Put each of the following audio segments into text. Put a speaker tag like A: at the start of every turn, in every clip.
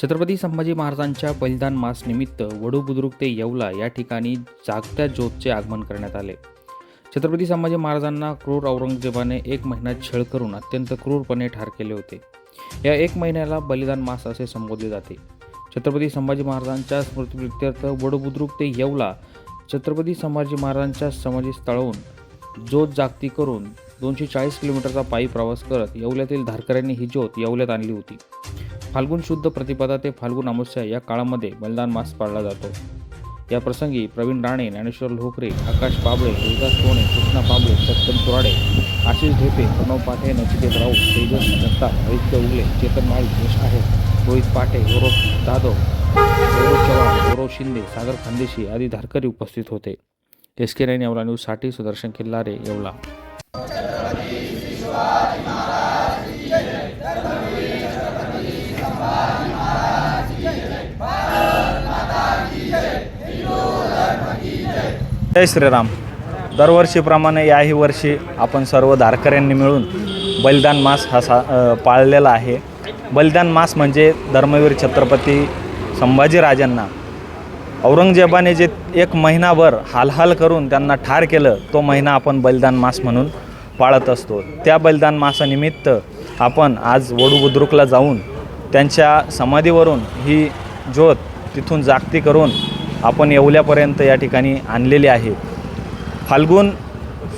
A: छत्रपती संभाजी महाराजांच्या बलिदान मास निमित्त वडू बुद्रुक ते येवला या ठिकाणी जागत्या ज्योतचे आगमन करण्यात आले. छत्रपती संभाजी महाराजांना क्रूर औरंगजेबाने एक महिना छळ करून अत्यंत क्रूरपणे ठार केले होते. या एक महिन्याला बलिदान मास असे संबोधले जाते. छत्रपती संभाजी महाराजांच्या स्मृतीप्रित्यर्थ वडू बुद्रुक ते येवला छत्रपती संभाजी महाराजांच्या समाधी स्थळवून ज्योत जागती करून दोनशे चाळीस किलोमीटरचा पायी प्रवास करत येवल्यातील धारकऱ्यांनी ही ज्योत येवल्यात आणली होती. फाल्गुन शुद्ध प्रतिपदा ते फाल्गुन अमावस्या या काळामध्ये बलिदान मास पाळला जातो. या प्रसंगी प्रवीण राणे ज्ञानेश्वर लोकरे आकाश पाबळे रोहिदास सोने कृष्णा पाबळे सत्यम सुराडे आशिष ढेपे प्रणव पाटे नचिकेत राऊत तेजस जगताप आदित्य उगले चेतन माळी यश आहे रोहित पाटे गौरव जाधव गौरव चव्हाण गौरव शिंदे सागर खानदेशी आदी धारकरी उपस्थित होते. एस के नाईन येवला न्यूजसाठी सुदर्शन किल्लारे येवला.
B: जय श्रीराम. दरवर्षीप्रमाणे याही वर्षी आपण सर्व धारकऱ्यांनी मिळून बलिदान मास हा सा पाळलेला आहे. बलिदान मास म्हणजे धर्मवीर छत्रपती संभाजीराजांना औरंगजेबाने जे एक महिनाभर हालहाल करून त्यांना ठार केलं तो महिना आपण बलिदान मास म्हणून पाळत असतो. त्या बलिदान मासानिमित्त आपण आज वडू बुद्रुकला जाऊन त्यांच्या समाधीवरून ही ज्योत तिथून जागती करून आपण येवल्यापर्यंत या ठिकाणी आणलेली आहे. फाल्गुन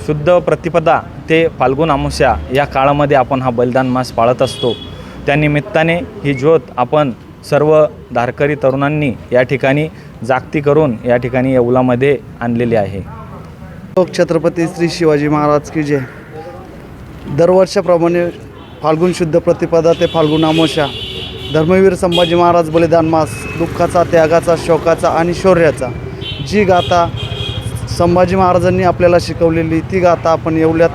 B: शुद्ध प्रतिपदा ते फाल्गुन अमावस्या या काळामध्ये आपण हा बलिदान मास पाळत असतो. त्यानिमित्ताने ही ज्योत आपण सर्व धारकरी तरुणांनी या ठिकाणी जागती करून या ठिकाणी येवलामध्ये आणलेली आहे.
C: लोक छत्रपती श्री शिवाजी महाराज की जय. दरवर्षाप्रमाणे फाल्गुन शुद्ध प्रतिपदा ते फाल्गुन अमावस्या धर्मवीर संभाजी महाराज बलिदान मास दुःखाचा त्यागाचा शोकाचा आणि शौर्याचा. जी गाथा संभाजी महाराजांनी आपल्याला शिकवलेली ती गाथा आपण एवढ्यात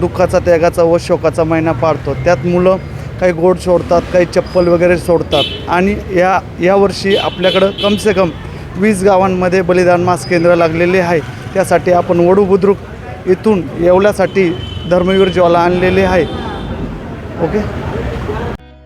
C: दुःखाचा त्यागाचा व शोकाचा महिना पाळतो त्यात मुलं काही गोड सोडतात काही चप्पल वगैरे सोडतात आणि या यावर्षी आपल्याकडं कमसे कम वीस गावांमध्ये बलिदान मास केंद्र लागलेले आहे. त्यासाठी आपण वडू बुद्रुक इथून येवल्यासाठी धर्मवीर ज्वाला आणलेले आहे. ओके?